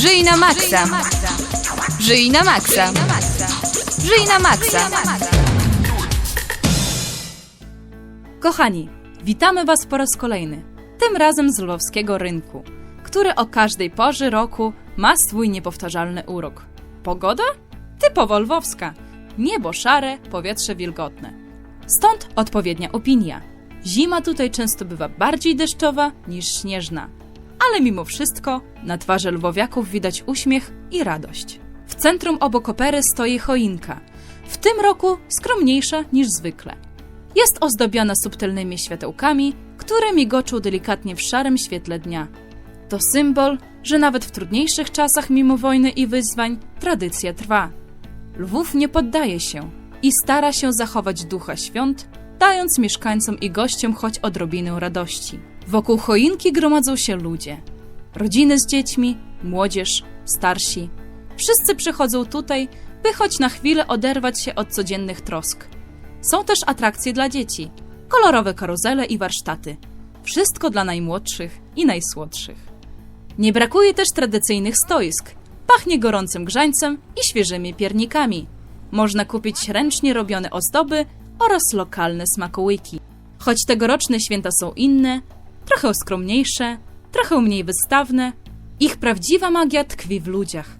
Żyj na maksa! Żyj na maksa! Żyj na maksa! Kochani, witamy Was po raz kolejny. Tym razem z lwowskiego rynku, który o każdej porze roku ma swój niepowtarzalny urok. Pogoda? Typowo lwowska. Niebo szare, powietrze wilgotne. Stąd odpowiednia opinia. Zima tutaj często bywa bardziej deszczowa niż śnieżna. Ale mimo wszystko na twarzy lwowiaków widać uśmiech i radość. W centrum obok opery stoi choinka. W tym roku skromniejsza niż zwykle. Jest ozdobiona subtelnymi światełkami, które migoczą delikatnie w szarym świetle dnia. To symbol, że nawet w trudniejszych czasach mimo wojny i wyzwań tradycja trwa. Lwów nie poddaje się i stara się zachować ducha świąt, dając mieszkańcom i gościom choć odrobinę radości. Wokół choinki gromadzą się ludzie. Rodziny z dziećmi, młodzież, starsi. Wszyscy przychodzą tutaj, by choć na chwilę oderwać się od codziennych trosk. Są też atrakcje dla dzieci, kolorowe karuzele i warsztaty. Wszystko dla najmłodszych i najsłodszych. Nie brakuje też tradycyjnych stoisk. Pachnie gorącym grzańcem i świeżymi piernikami. Można kupić ręcznie robione ozdoby oraz lokalne smakołyki. Choć tegoroczne święta są inne, trochę skromniejsze, trochę mniej wystawne, ich prawdziwa magia tkwi w ludziach.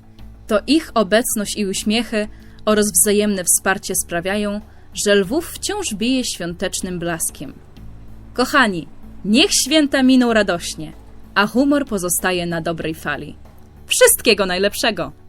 To ich obecność i uśmiechy oraz wzajemne wsparcie sprawiają, że Lwów wciąż bije świątecznym blaskiem. Kochani, niech święta miną radośnie, a humor pozostaje na dobrej fali. Wszystkiego najlepszego!